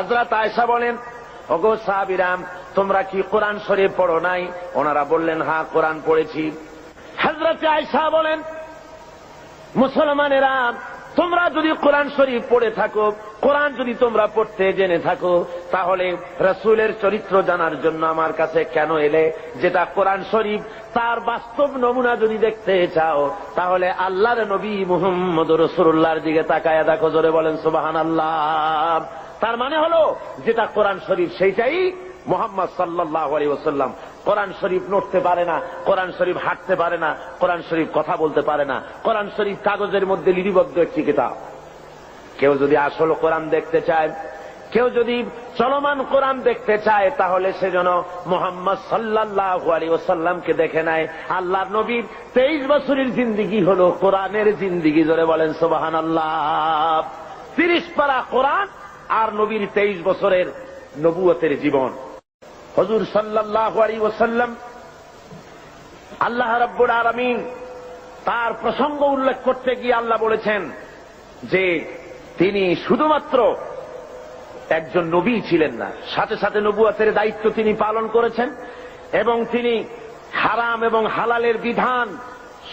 হাজরাত আয়সা বলেন, ওগো সাহাবিরাম, তোমরা কি কোরআন শরীফ পড়ো নাই? ওনারা বললেন হ্যাঁ কোরআন পড়েছি। হাজরাতে আয়সা বলেন, মুসলমানেরা, তোমরা যদি কোরআন শরীফ পড়ে থাকো, কোরআন যদি তোমরা পড়তে জেনে থাকো, তাহলে রসুলের চরিত্র জানার জন্য আমার কাছে কেন এলে? যেটা কোরআন শরীফ, তার বাস্তব নমুনা যদি দেখতে চাও, তাহলে আল্লাহর নবী মুহাম্মদ রসুল্লাহর দিকে তাকায় দেখো, জোরে বলেন সুবাহান আল্লাহ তার মানে হলো, যেটা কোরআন শরীফ সেইটাই মোহাম্মদ সাল্লাহ আলী ওসাল্লাম কোরআন শরীফ নড়তে পারে না, কোরআন শরীফ হাঁটতে পারে না, কোরআন শরীফ কথা বলতে পারে না, কোরআন শরীফ কাগজের মধ্যে লিপিবদ্ধ একটি কিতাব। কেউ যদি আসল কোরআন দেখতে চায়, কেউ যদি চলমান কোরআন দেখতে চায়, তাহলে সে যেন মোহাম্মদ সাল্লাহ আলী ওসাল্লামকে দেখে নেয়। আল্লাহ নবীর তেইশ বছরের জিন্দিগি হল কোরআনের জিন্দিগি ধরে বলেন সোবাহান আল্লাহ তিরিশ পারা কোরআন আর নবীর তেইশ বছরের নবুয়তের জীবন। হজুর সাল্লাহ ওসাল্লাম আল্লাহ রব্বুর আলমিন তার প্রসঙ্গ উল্লেখ করতে গিয়ে আল্লাহ বলেছেন যে তিনি শুধুমাত্র একজন নবী ছিলেন না, সাথে সাথে নবুয়াতের দায়িত্ব তিনি পালন করেছেন এবং তিনি হারাম এবং হালালের বিধান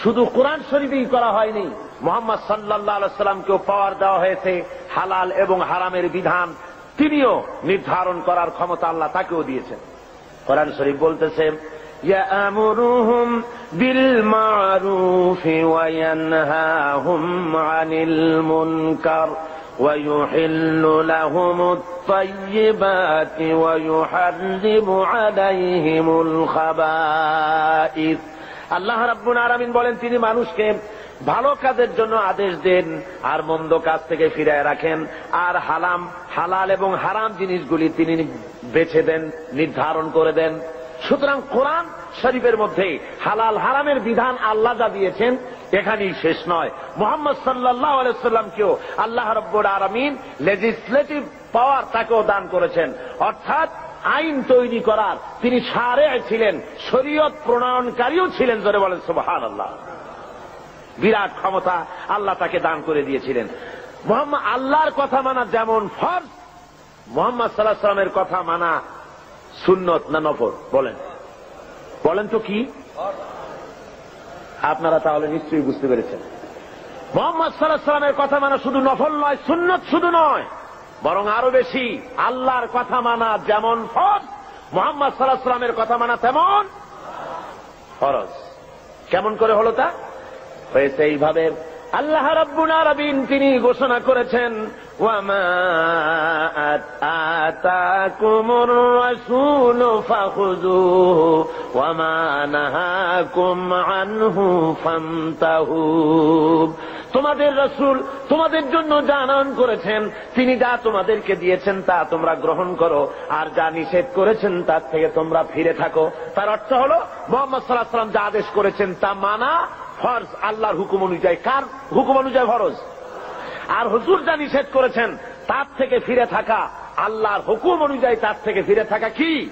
শুধু কোরআন শরীফেই করা হয়নি। মোহাম্মদ সাল্লাহ সাল্লামকেও পাওয়ার দেওয়া হয়েছে হালাল এবং হারামের বিধান তিনিও নির্ধারণ করার ক্ষমতা আল্লাহ তাকেও দিয়েছেন কোরআন শরীফ বলতেছে يأمرهم بالمعروف وينهاهم عن المنكر ويحل لهم الطيبات ويحرم عليهم الخبائث আল্লাহ রাব্বুল আলামিন বলেন তিনি মানুষকে ভালো কাজের জন্য আদেশ দেন আর মন্দ কাজ থেকে ফিরায় রাখেন। আর হালাম, হালাল এবং হারাম জিনিসগুলি তিনি বেছে দেন, নির্ধারণ করে দেন। সুতরাং কোরআন শরীফের মধ্যে হালাল, হারামের বিধান আল্লাহ যা দিয়েছেন, এখানেই শেষ নয়। মোহাম্মদ সাল্লাহ আলাইসাল্লামকেও আল্লাহ রব্বুর আরামিন লেজিসলেটিভ পাওয়ার তাকেও দান করেছেন। অর্থাৎ আইন তৈরি করার তিনি সারে ছিলেন, শরীয়ত প্রণয়নকারীও ছিলেন ধরে বলেন সুবাহান আল্লাহ বিরাট ক্ষমতা আল্লাহ তাকে দান করে দিয়েছিলেন। মোহাম্মদ আল্লাহর কথা মানা যেমন ফর্জ, মোহাম্মদ সাল্লাহ সাল্লামের কথা মানা সুন্নত না নফর বলেন। বলেন তো কি? আপনারা তাহলে নিশ্চয়ই বুঝতে পেরেছেন। মোহাম্মদ সাল্লাহ সাল্লামের কথা মানা শুধু নফল নয়, সুন্নত শুধু নয়, বরং আরও বেশি আল্লাহর কথা মানা যেমন ফরজ, মোহাম্মদ সাল্লাহ সাল্লামের কথা মানা তেমন ফরজ। কেমন করে হলো তা? হয়েছে এইভাবে আল্লাহ রব্বুল আলামিন তিনি ঘোষণা করেছেন তোমাদের রসুল তোমাদের জন্য যা আনয়ন করেছেন, তিনি যা তোমাদেরকে দিয়েছেন তা তোমরা গ্রহণ করো, আর যা নিষেধ করেছেন তার থেকে তোমরা ফিরে থাকো। তার অর্থ হল, মোহাম্মদ সাল্লাহ সাল্লাম যা আদেশ করেছেন তা মানা ফরজ আল্লাহর হুকুম অনুযায়ী। কার হুকুম অনুযায়ী ফরজ? আর হুজুর যা নিষেধ করেছেন, তার থেকে ফিরে থাকা, আল্লাহর হুকুম অনুযায়ী তার থেকে ফিরে থাকা কি?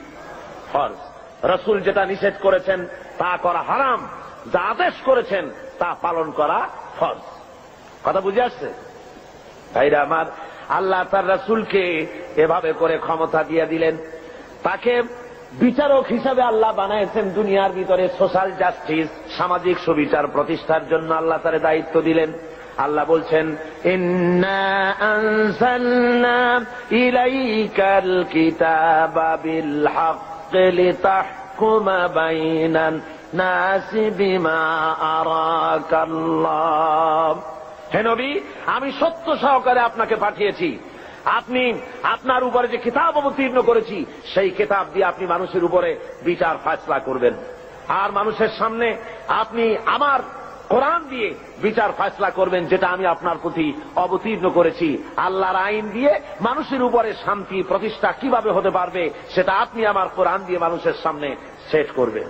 ফরজ। রসুল যেটা নিষেধ করেছেন, তা করা হারাম। যা আদেশ করেছেন, তা পালন করা ফরজ। কথা বুঝে আসছে? ভাইরা আমার, আল্লাহ তার রসুলকে এভাবে করে ক্ষমতা দিয়ে দিলেন। তাকে বিচারক হিসাবে আল্লাহ বানাইছেন দুনিয়ার ভিতরে সোশ্যাল জাস্টিস সামাজিক সুবিচার প্রতিষ্ঠার জন্য আল্লাহ তার দায়িত্ব দিলেন। আল্লাহ বলছেন ইলাইকাল কিতাবাবিল হক লিতাহকুমা বাইনান নাসি বিমা আরাকাল্লাহ। হে নবী, আমি সত্য সহকারে আপনাকে পাঠিয়েছি। আপনি আপনার উপরে যে কিতাব অবতীর্ণ করেছি, সেই কিতাব দিয়ে আপনি মানুষের উপরে বিচার ফাসলা করবেন। আর মানুষের সামনে আপনি আমার কোরআন দিয়ে বিচার ফাসলা করবেন, যেটা আমি আপনার প্রতি অবতীর্ণ করেছি। আল্লাহর আইন দিয়ে মানুষের উপরে শান্তি, প্রতিষ্ঠা কীভাবে হতে পারবে, সেটা আপনি আমার কোরআন দিয়ে মানুষের সামনে সেট করবেন।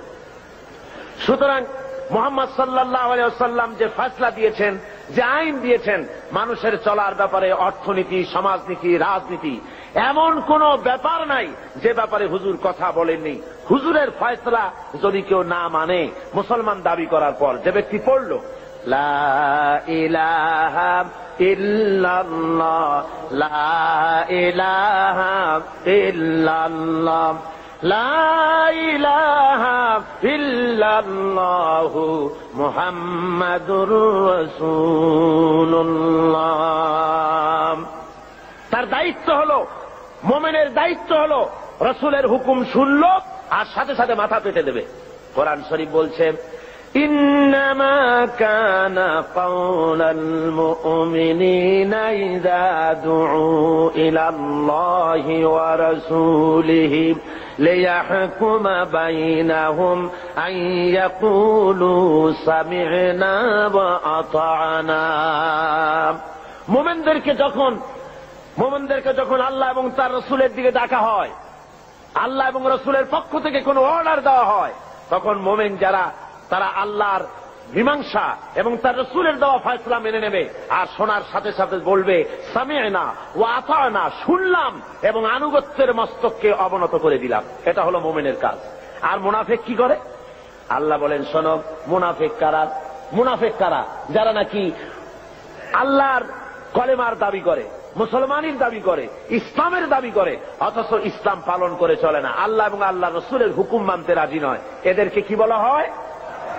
সুতরাং মোহাম্মদ সাল্লাহ সাল্লাম যে ফয়সলা দিয়েছেন যে আইন দিয়েছেন, মানুষের চলার ব্যাপারে অর্থনীতি, সমাজনীতি, রাজনীতি, এমন কোন ব্যাপার নাই যে ব্যাপারে হুজুর কথা বলেননি। হুজুরের ফয়সলা যদি কেউ না মানে মুসলমান দাবি করার পর যে ব্যক্তি পড়ল, লা ইলাহা মুহাম্মাদুর তার দায়িত্ব হল, মোমেনের দায়িত্ব হল রসুলের হুকুম শুনল আর সাথে সাথে মাথা পেতে দেবে। কোরআন শরীফ বলছে إنما كان قول المؤمنين إذا دعوا إلى الله ورسوله ليحكم بينهم أن يقولوا سمعنا وأطعنا মোমেনদেরকে যখন মোমেনদেরকে যখন আল্লাহ এবং তার রসুলের দিকে ডাকা হয় আল্লাহ এবং রসুলের পক্ষ থেকে কোনো অর্ডার দেওয়া হয় তখন মোমেন যারা তারা আল্লাহর মীমাংসা এবং তার রসুলের দেওয়া ফয়সলা মেনে নেবে। আর শোনার সাথে সাথে বলবে সামে না ও আতা না শুনলাম এবং আনুগত্যের মস্তককে অবনত করে দিলাম। এটা হলো মোমেনের কাজ। আর মুনাফেক কি করে? আল্লাহ বলেন, শোনো, মুনাফেক কারা? মুনাফেক কারা? যারা নাকি আল্লাহর কলেমার দাবি করে, মুসলমানের দাবি করে, ইসলামের দাবি করে, অথচ ইসলাম পালন করে চলে না। আল্লাহ এবং আল্লাহ রসুলের হুকুম মানতে রাজি নয়। এদেরকে কি বলা হয়?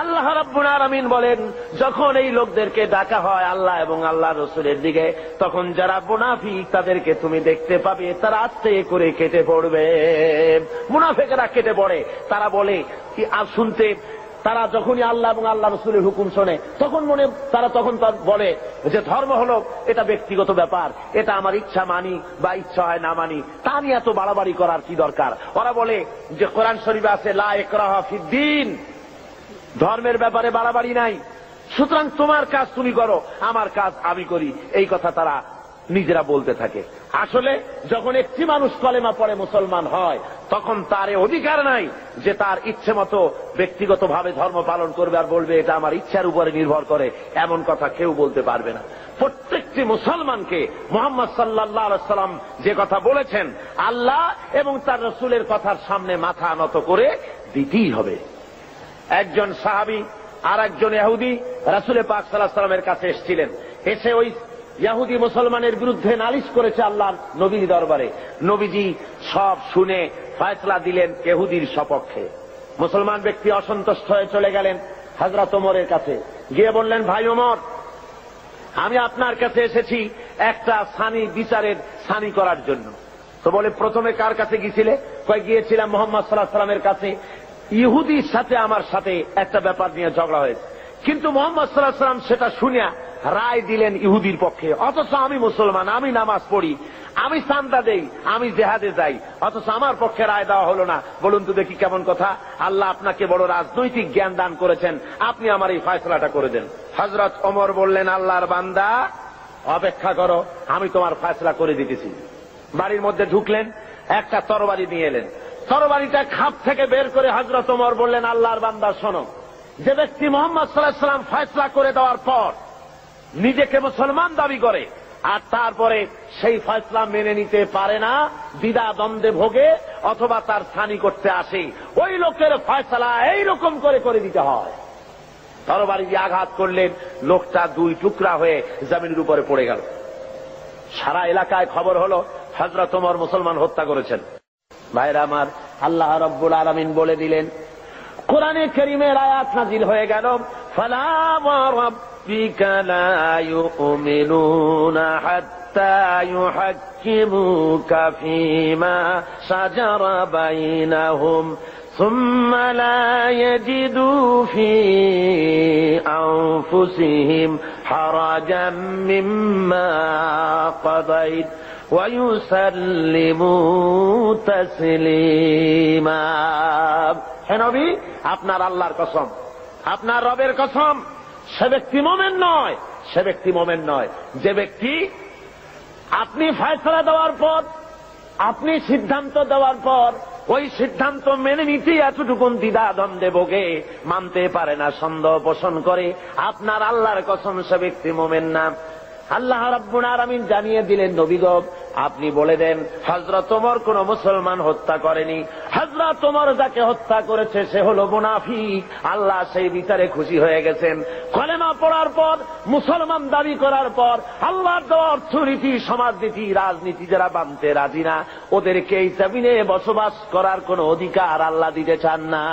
আল্লাহ রাব্বুল আলামিন বলেন, যখন এই লোকদেরকে ডাকা হয় আল্লাহ এবং আল্লাহ রসুলের দিকে, তখন যারা মুনাফিক তাদেরকে তুমি দেখতে পাবে, তারা আস্তে করে কেটে পড়বে। মুনাফেকেরা কেটে পড়ে। তারা বলে, কি আর শুনতে? তারা যখনই আল্লাহ এবং আল্লাহ রসুলের হুকুম শোনে, তখন মনে, তারা তখন বলে যে, ধর্ম হলো, এটা ব্যক্তিগত ব্যাপার, এটা আমার ইচ্ছা মানি বা ইচ্ছা হয় না মানি, তা নিয়ে এত বাড়াবাড়ি করার কি দরকার? ওরা বলে যে, কোরআন শরীফ আছে, লা একরাহা ফিদ্দিন ধর্মের ব্যাপারে বাড়াবাড়ি নাই। সুতরাং তোমার কাজ তুমি করো, আমার কাজ আমি করি। এই কথা তারা নিজেরা বলতে থাকে। আসলে যখন একটি মানুষ কলেমা পড়ে মুসলমান হয়, তখন তার অধিকার নাই যে তার ইচ্ছে মতো ব্যক্তিগত ভাবে ধর্ম পালন করবে আর বলবে, এটা আমার ইচ্ছার উপরে নির্ভর করে। এমন কথা কেউ বলতে পারবে না। প্রত্যেকটি মুসলমানকে মোহাম্মদ সাল্লাহ সাল্লাম যে কথা বলেছেন, আল্লাহ এবং তার রসুলের কথার সামনে মাথা নত করে দিতেই হবে। একজন সাহাবি আর একজন ইহুদি রাসুলে পাক সাল্লাহ সাল্লামের কাছে এসেছিলেন। এসে ওই ইয়াহুদি মুসলমানের বিরুদ্ধে নালিশ করেছে আল্লাহর নবীর দরবারে। নবীজি সব শুনে ফয়সলা দিলেন এহুদির সপক্ষে। মুসলমান ব্যক্তি অসন্তুষ্ট হয়ে চলে গেলেন হাজরত ওমরের কাছে। গিয়ে বললেন, ভাই ওমর, আমি আপনার কাছে এসেছি একটা সানি বিচারের সানি করার জন্য। তো বলে, প্রথমে কার কাছে গিয়েছিলে? কয়, গিয়েছিলাম মোহাম্মদ সাল্লাহ সাল্লামের কাছে। ইহুদির সাথে আমার সাথে একটা ব্যাপার নিয়ে ঝগড়া হয়েছে। কিন্তু মোহাম্মদ সাল্লাহ সাল্লাম সেটা শুনিয়া রায় দিলেন ইহুদির পক্ষে। অথচ আমি মুসলমান, আমি নামাজ পড়ি, আমি সান্দা দেই, আমি জেহাদে যাই। অথচ আমার পক্ষে রায় দেওয়া হলো না। বলুন তো দেখি কেমন কথা। আল্লাহ আপনাকে বড় রাজনৈতিক জ্ঞান দান করেছেন। আপনি আমার এই ফয়সলাটা করে দেন। হজরত অমর বললেন, আল্লাহর বান্দা, অপেক্ষা করো, আমি তোমার ফয়সলা করে দিতেছি। বাড়ির মধ্যে ঢুকলেন, একটা তরবারি নিয়ে এলেন। তরবারিটা খাপ থেকে বের করে হজরত ওমর বললেন, আল্লাহর বান্দা, শোনো। যে ব্যক্তি মোহাম্মদ সাল্লাহ সাল্লাম ফয়সলা করে দেওয়ার পর নিজেকে মুসলমান দাবি করে, আর তারপরে সেই ফয়সলা মেনে নিতে পারে না দ্বিধা দ্বন্দ্বে ভোগে অথবা তার স্থানি করতে আসে, ওই লোকের ফয়সলা এইরকম করে করে দিতে হয়। তরবারি দিয়ে আঘাত করলেন, লোকটা দুই টুকরা হয়ে জমিনের উপরে পড়ে গেল। সারা এলাকায় খবর হলো হজরত ওমর মুসলমান হত্যা করেছেন। ভাইরা আমার আল্লাহ রব্বুল আলমিন বলে দিলেন কোরআনে করিমের আয়াত নাজিল হয়ে গেল ফালা ربك لا يؤمنون حتى يحكموك فيما شجر بينهم ثم لا يجدوا في أنفسهم حرجا مما قضيت হ্যাঁ নবী, আপনার আল্লাহর কসম, আপনার রবের কসম, সে ব্যক্তি মোমেন নয়, সে ব্যক্তি মোমেন নয়। যে ব্যক্তি আপনি ফয়সলা দেওয়ার পর, আপনি সিদ্ধান্ত দেওয়ার পর, ওই সিদ্ধান্ত মেনে নিতে এতটুকু দ্বিধা দ্বন্দ্বে ভোগে, মানতে পারে না, সন্দেহ পোষণ করে। আপনার আল্লাহর কসম, সে ব্যক্তি মোমেন না। আল্লাহ রাব্বুল আলামিন জানিয়ে দিলেন নবীগব আপনি বলে দেন হজরত তোমার কোন মুসলমান হত্যা করেনি। হজরত তোমার যাকে হত্যা করেছে, সে হলো মুনাফিক। আল্লাহ সেই বিচারে খুশি হয়ে গেছেন। কলেমা পড়ার পর, মুসলমান দাবি করার পর, আল্লাহর দেওয়া অর্থনীতি, সমাজনীতি, রাজনীতি যারা মানতে রাজি না, ওদেরকে এই জমিনে বসবাস করার কোন অধিকার আল্লাহ দিতে চান না।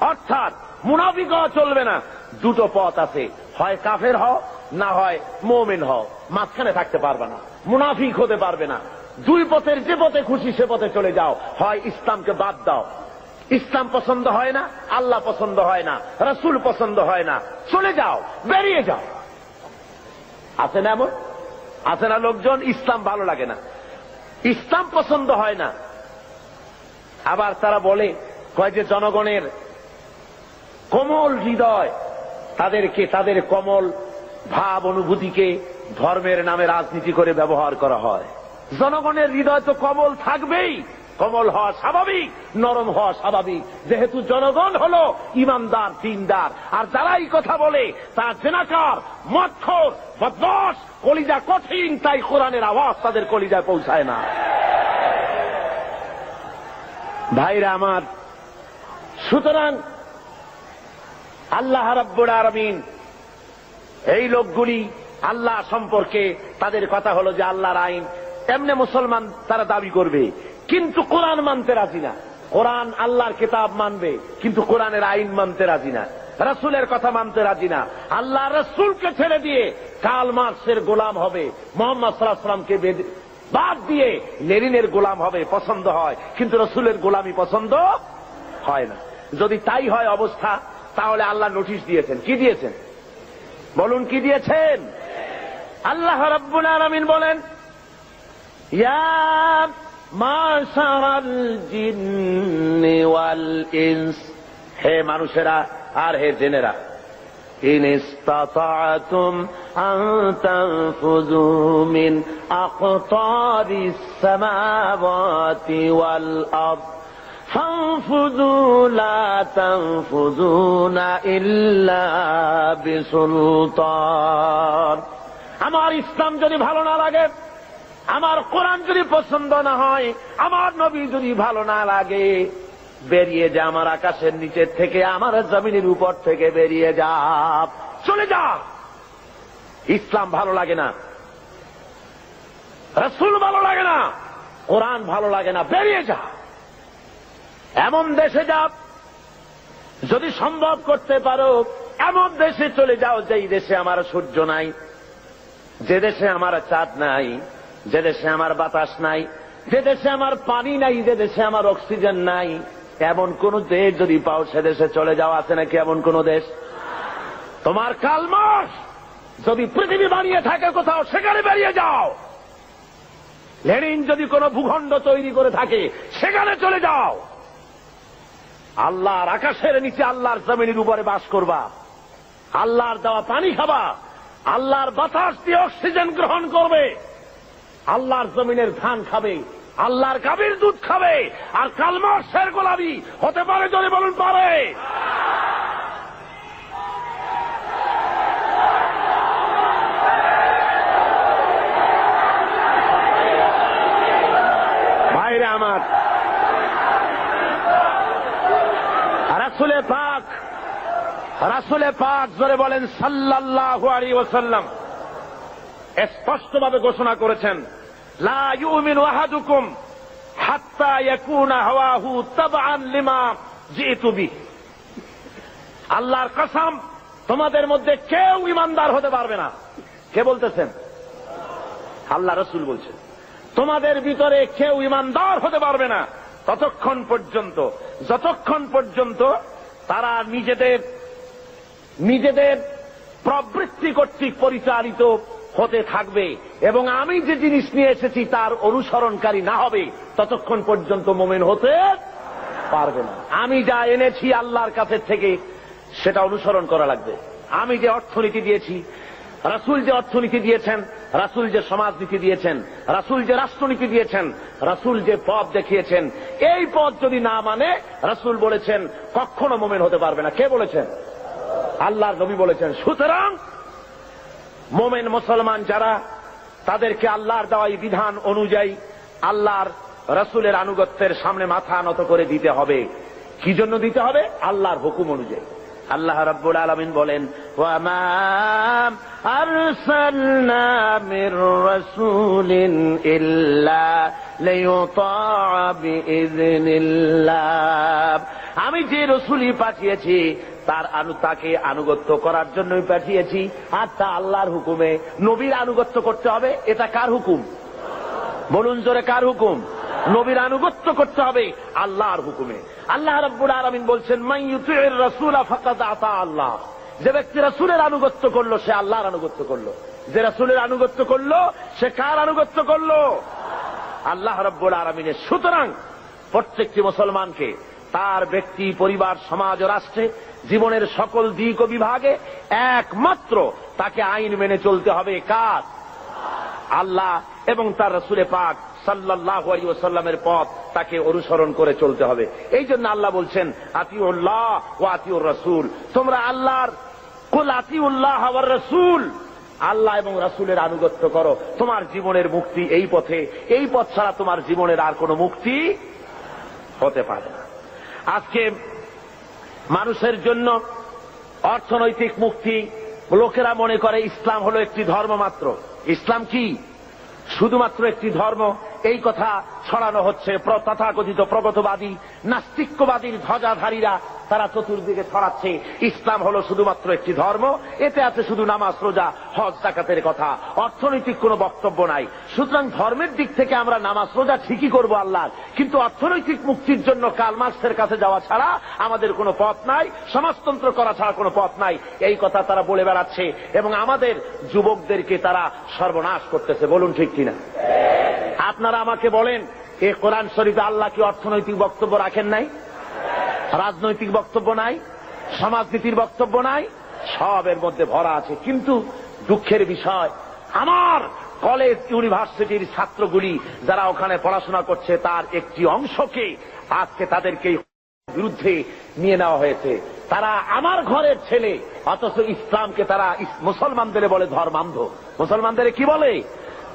অর্থাৎ মুনাফিক চলবে না। দুটো পথ আছে। হয় কাফের হও না হয় মোমেন হও, মাঝখানে থাকতে পারবে না, মুনাফিক হতে পারবে না। দুই পথের যে পথে খুশি, সে পথে চলে যাও। হয় ইসলামকে বাদ দাও। ইসলাম পছন্দ হয় না, আল্লাহ পছন্দ হয় না, রসুল পছন্দ হয় না। চলে যাও, বেরিয়ে যাও। আছে না এমন? আছে না লোকজন? ইসলাম ভালো লাগে না। ইসলাম পছন্দ হয় না। আবার তারা বলে, কয় যে জনগণের কোমল হৃদয়, তাদেরকে তাদের কমল ভাব অনুভূতিকে ধর্মের নামে রাজনীতি করে ব্যবহার করা হয়। জনগণের হৃদয় তো কমল থাকবেই। কমল হওয়া স্বাভাবিক, নরম হওয়া স্বাভাবিক। যেহেতু জনগণ হলো ইমানদার, দিনদার। আর যারাই কথা বলে, তার জেনাকার মক্ষর বদমাস কলিজা কঠিন, তাই কোরআনের আওয়াজ তাদের কলিজায় পৌঁছায় না। ভাইরা আমার, সুতরাং আল্লাহ রাব্বুল আরমিন এই লোকগুলি আল্লাহ সম্পর্কে তাদের কথা হলো যে আল্লাহর আইন এমনি মুসলমান তারা দাবি করবে, কিন্তু কোরআন মানতে রাজি না। কোরআন আল্লাহর কিতাব মানবে, কিন্তু কোরআনের আইন মানতে রাজি না। রসুলের কথা মানতে রাজি না। আল্লাহ রসুলকে ছেড়ে দিয়ে কাল মার্কসের গোলাম হবে, মোহাম্মদ সাল্লাহামকে বাদ দিয়ে লেরিনের গোলাম হবে, পছন্দ হয়, কিন্তু রসুলের গোলামি পছন্দ হয় না। যদি তাই হয় অবস্থা, তাহলে আল্লাহ নোটিশ দিয়েছেন। কি দিয়েছেন? বলুন কি দিয়েছেন আল্লাহ রব্বুল আলমিন বলেন ইয়া মাশারাল জিন্নি ওয়াল ইনস হে মানুষেরা আর হে জেনেরা إن استطعتم أن تنفذوا من أقطار السماوات والأرض فانفذوا لا تنفذون إلا بسلطان আমার ইসলাম যদি ভালো না লাগে আমার কোরআন যদি পছন্দ না হয় আমার নবী যদি ভালো না লাগে বেরিয়ে যা আমার আকাশের নিচের থেকে আমার জমিনের উপর থেকে বেরিয়ে যা চলে যা ইসলাম ভালো লাগে না রসুল ভালো লাগে না কোরআন ভালো লাগে না বেরিয়ে যা এমন দেশে যা যদি সম্ভব করতে পারো, এমন দেশে চলে যাও যেই দেশে আমার সূর্য নাই, যে দেশে আমার চাঁদ নাই, যে দেশে আমার বাতাস নাই, যে দেশে আমার পানি নাই, যে দেশে আমার অক্সিজেন নাই। এমন কোন দেশ যদি পাও, সে দেশে চলে যাওয়া আছে নাকি এমন কোন দেশ? তোমার কালমাস যদি পৃথিবী বানিয়ে থাকে কোথাও, সেখানে বেরিয়ে যাও। লেনিন যদি কোন ভূখণ্ড তৈরি করে থাকে, সেখানে চলে যাও। আল্লাহর আকাশের নিচে আল্লাহর জমিনের উপরে বাস করবা। আল্লাহর দেওয়া পানি খাবা। আল্লাহর বাতাস দিয়ে অক্সিজেন গ্রহণ করবে। আল্লাহর জমিনের ধান খাবে। আল্লাহর কাবির দুধ খাবে। আর কালমার শের গোলাবি হতে পারে যদি বলুন পারে ভাইরে আমার রাসুলে পাক রাসুলে পাক জোরে বলেন, সাল্লাল্লাহু আলাইহি ওয়াসাল্লাম। স্পষ্টভাবে ঘোষণা করেছেন, লা আহাদুকুম হাত্তা ইয়াকুনা আল্লাহর কসম, তোমাদের মধ্যে কেউ ইমানদার হতে পারবে না। কে বলতেছেন? আল্লাহ রসুল বলছেন, তোমাদের ভিতরে কেউ ইমানদার হতে পারবে না। ততক্ষণ পর্যন্ত, যতক্ষণ পর্যন্ত তারা নিজেদের নিজেদের প্রবৃত্তি কর্তৃক পরিচালিত হতে থাকবে এবং আমি যে জিনিস নিয়ে এসেছি তার অনুসরণকারী না হবে ততক্ষণ পর্যন্ত মোমেন হতে পারবে না। আমি যা এনেছি আল্লাহর কাছে থেকে সেটা অনুসরণ করা লাগবে। আমি যে অর্থনীতি দিয়েছি, রাসুল যে অর্থনীতি দিয়েছেন, রাসুল যে সমাজনীতি দিয়েছেন, রাসুল যে রাষ্ট্রনীতি দিয়েছেন, রাসুল যে পথ দেখিয়েছেন, এই পথ যদি না মানে রাসুল বলেছেন, কখনো মোমেন হতে পারবে না। কে বলেছেন? আল্লাহর নবী বলেছেন, সুতরাং মোমেন মুসলমান যারা, তাদেরকে আল্লাহর দেওয়াই বিধান অনুযায়ী আল্লাহর রসুলের আনুগত্যের সামনে মাথা নত করে দিতে হবে। কি জন্য দিতে হবে? আল্লাহর হুকুম অনুযায়ী। আল্লাহ রাব্বুল আলামিন বলেন আমি যে রসুলই পাঠিয়েছি তার আনু তাকে আনুগত্য করার জন্যই পাঠিয়েছি। আর তা আল্লাহর হুকুমে নবীর আনুগত্য করতে হবে, এটা কার হুকুম? বলুন জোরে, কার হুকুম? নবীর আনুগত্য করতে হবে আল্লাহর হুকুমে। আল্লাহ রব্বুল আলমিন বলছেন মাইয়ুতির রসুল ফাকাদ আতা আল্লাহ। যে ব্যক্তি রসুলের আনুগত্য করল, সে আল্লাহর আনুগত্য করল। যে রসুলের আনুগত্য করল, সে কার আনুগত্য করল? আল্লাহ রব্বুল আলমিনের। সুতরাং প্রত্যেকটি মুসলমানকে, তার ব্যক্তি, পরিবার, সমাজ ও রাষ্ট্রে জীবনের সকল দিক ও বিভাগে একমাত্র তাকে আইন মেনে চলতে হবে। কাজ আল্লাহ এবং তার রসুলে পাক সাল্লাহ সাল্লামের পথ তাকে অনুসরণ করে চলতে হবে। এই জন্য আল্লাহ বলছেন, আতিউল্লাহ ও আতিউর রসুল। তোমরা আল্লাহর, কুল আতিউল্লাহ আবার রসুল। আল্লাহ এবং রাসুলের আনুগত্য করো। তোমার জীবনের মুক্তি এই পথে। এই পথ ছাড়া তোমার জীবনের আর কোনো মুক্তি হতে পারে না। আজকে মানুষের জন্য অর্থনৈতিক মুক্তি। লোকেরা মনে করে ইসলাম হলো একটি ধর্ম মাত্র। ইসলাম কি? শুধুমাত্র একটি ধর্ম? এই কথা ছড়ানো হচ্ছে তথাকথিত প্রগতবাদী, নাস্তিক্যবাদীর ধ্বজাধারীরা তারা চতুর্দিকে ছড়াচ্ছে। ইসলাম হলো শুধুমাত্র একটি ধর্ম, এতে আছে শুধু নামাজ, রোজা, হজ জাকাতের কথা। অর্থনৈতিক কোনো বক্তব্য নাই। সুতরাং ধর্মের দিক থেকে আমরা নামাজ, রোজা ঠিকই করব আল্লাহ কিন্তু অর্থনৈতিক মুক্তির জন্য কালমার্ক্সের কাছে যাওয়া ছাড়া আমাদের কোনো পথ নাই, সমাজতন্ত্র করা ছাড়া কোনো পথ নাই। এই কথা তারা বলে বেড়াচ্ছে এবং আমাদের যুবকদেরকে তারা সর্বনাশ করতেছে। বলুন ঠিক কিনা? আপনারা আমাকে বলেন, এ কোরআন শরীফে আল্লাহ কি অর্থনৈতিক বক্তব্য রাখেন নাই? রাজনৈতিক বক্তব্য নাই, সমাজনীতির বক্তব্য নাই সব এর মধ্যে ভরা আছে। কিন্তু দুঃখের বিষয়, আমার কলেজ ইউনিভার্সিটির ছাত্রগুলি যারা ওখানে পড়াশোনা করছে, তার একটি অংশকে আজকে তাদেরকে বিরুদ্ধে নিয়ে নেওয়া হয়েছে। তারা আমার ঘরের ছেলে, অথচ ইসলামকে তারা মুসলমানদের বলে ধর্মান্ধ। মুসলমানদের কি বলে?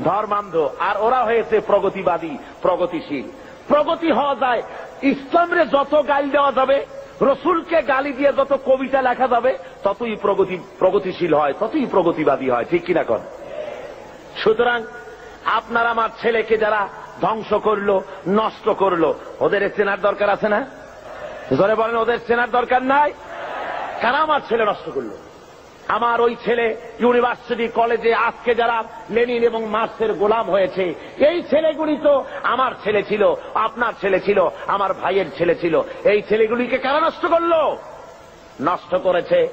ধর্মান্ধ। আর ওরা হয়েছে প্রগতিবাদী, প্রগতিশীল। প্রগতি হওয়া যায়। ইসলামরে যত গালি দেওয়া যাবে, রসুলকে গালি দিয়ে যত কবিতা লেখা যাবে, ততই প্রগতি প্রগতিশীল হয়, ততই প্রগতিবাদী হয়। ঠিক কিনা কর সুতরাং আপনার আমার ছেলেকে যারা ধ্বংস করল, নষ্ট করল, ওদের চেনার দরকার আছে না? জোরে বলেন, ওদের চেনার দরকার নাই? কারা আমার ছেলে নষ্ট করল? আমার ওই ছেলে ইউনিভার্সিটি কলেজে আজকে যারা লেনিন এবং মার্ক্সের গোলাম হয়েছে, এই ছেলেগুলি তো আমার ছেলে ছিল, আপনার ছেলে ছিল, আমার ভাইয়ের ছেলে ছিল। এই ছেলেগুলিকে কারা নষ্ট করল? নষ্ট করেছে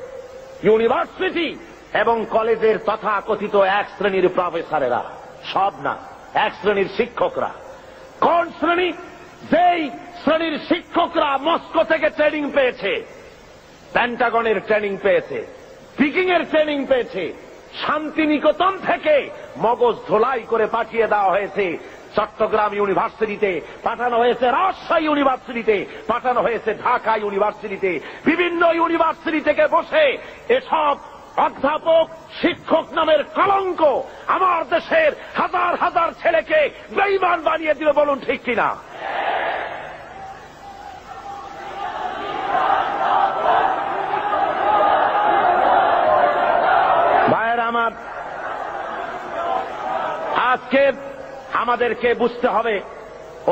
ইউনিভার্সিটি এবং কলেজের তথাকথিত এক শ্রেণির প্রফেসরেরা, সব না, এক শ্রেণির শিক্ষকরা। কোন শ্রেণি? যেই শ্রেণির শিক্ষকরা মস্কো থেকে ট্রেনিং পেয়েছে প্যান্টাগনের ট্রেনিং পেয়েছে। পিকিং এর ট্রেনিং পেয়েছে। শান্তিনিকেতন থেকে মগজ ধোলাই করে পাঠিয়ে দেওয়া হয়েছে। চট্টগ্রাম ইউনিভার্সিটিতে পাঠানো হয়েছে, রাজশাহী ইউনিভার্সিটিতে পাঠানো হয়েছে, ঢাকা ইউনিভার্সিটিতে। বিভিন্ন ইউনিভার্সিটি থেকে বসে এসব অধ্যাপক, শিক্ষক নামের কলঙ্ক আমার দেশের হাজার হাজার ছেলেকে বেইমান বানিয়ে দিল বলুন ঠিক কিনা ভাইয়ের আমার আজকে আমাদেরকে বুঝতে হবে,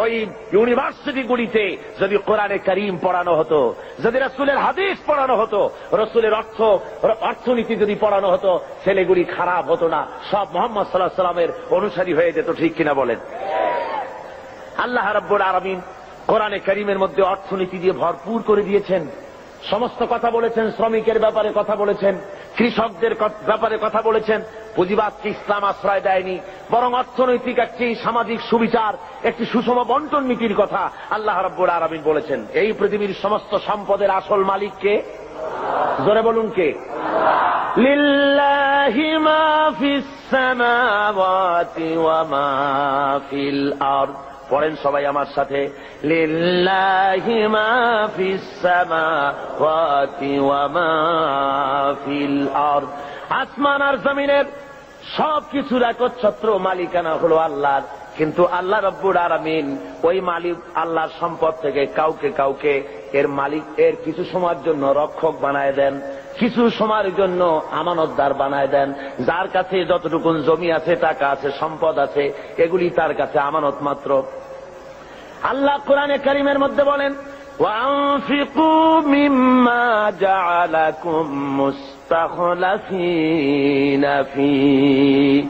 ওই ইউনিভার্সিটিগুলিতে যদি কোরআনে করিম পড়ানো হতো, যদি রসুলের হাদিস পড়ানো হতো, রসুলের অর্থ, অর্থনীতি যদি পড়ানো হতো, ছেলেগুলি খারাপ হতো না। সব মোহাম্মদ সাল্লাহ সাল্লামের অনুসারী হয়ে যেত, ঠিক কিনা বলেন? আল্লাহ রব্বুল আলমিন কোরআনে করিমের মধ্যে অর্থনীতি দিয়ে ভরপুর করে দিয়েছেন। সমস্ত কথা বলেছেন, শ্রমিকের ব্যাপারে কথা বলেছেন। কৃষকদের ব্যাপারে কথা বলেছেন। পুঁজিবাদকে ইসলাম আশ্রয় দেয়নি, বরং অর্থনৈতিক একটি সামাজিক সুবিচার, একটি সুষম বন্টন নীতির কথা আল্লাহ রব্বুল আরামিন বলেছেন। এই পৃথিবীর সমস্ত সম্পদের আসল মালিককে জোরে বলুন কে? লিল্লাহিমা ফিস সামাওয়াতি ওয়া মা ফিল আরদ। পড়েন সবাই আমার সাথে। আসমান আর জমিনের সব কিছুর একচ্ছত্র মালিকানা হলো আল্লাহর। কিন্তু আল্লাহ রব্বুর আরামিন ওই মালিক আল্লাহর সম্পদ থেকে কাউকে কাউকে এর মালিক এর কিছু সময়ের জন্য রক্ষক বানায় দেন কিছু সময়ের জন্য আমানতদার বানায় দেন যার কাছে যতটুকুন জমি আছে টাকা আছে সম্পদ আছে এগুলি তার কাছে আমানত মাত্র আল্লাহ কোরআনে করিমের মধ্যে বলেন وأنفقوا مما جعلكم مستخلفين فيه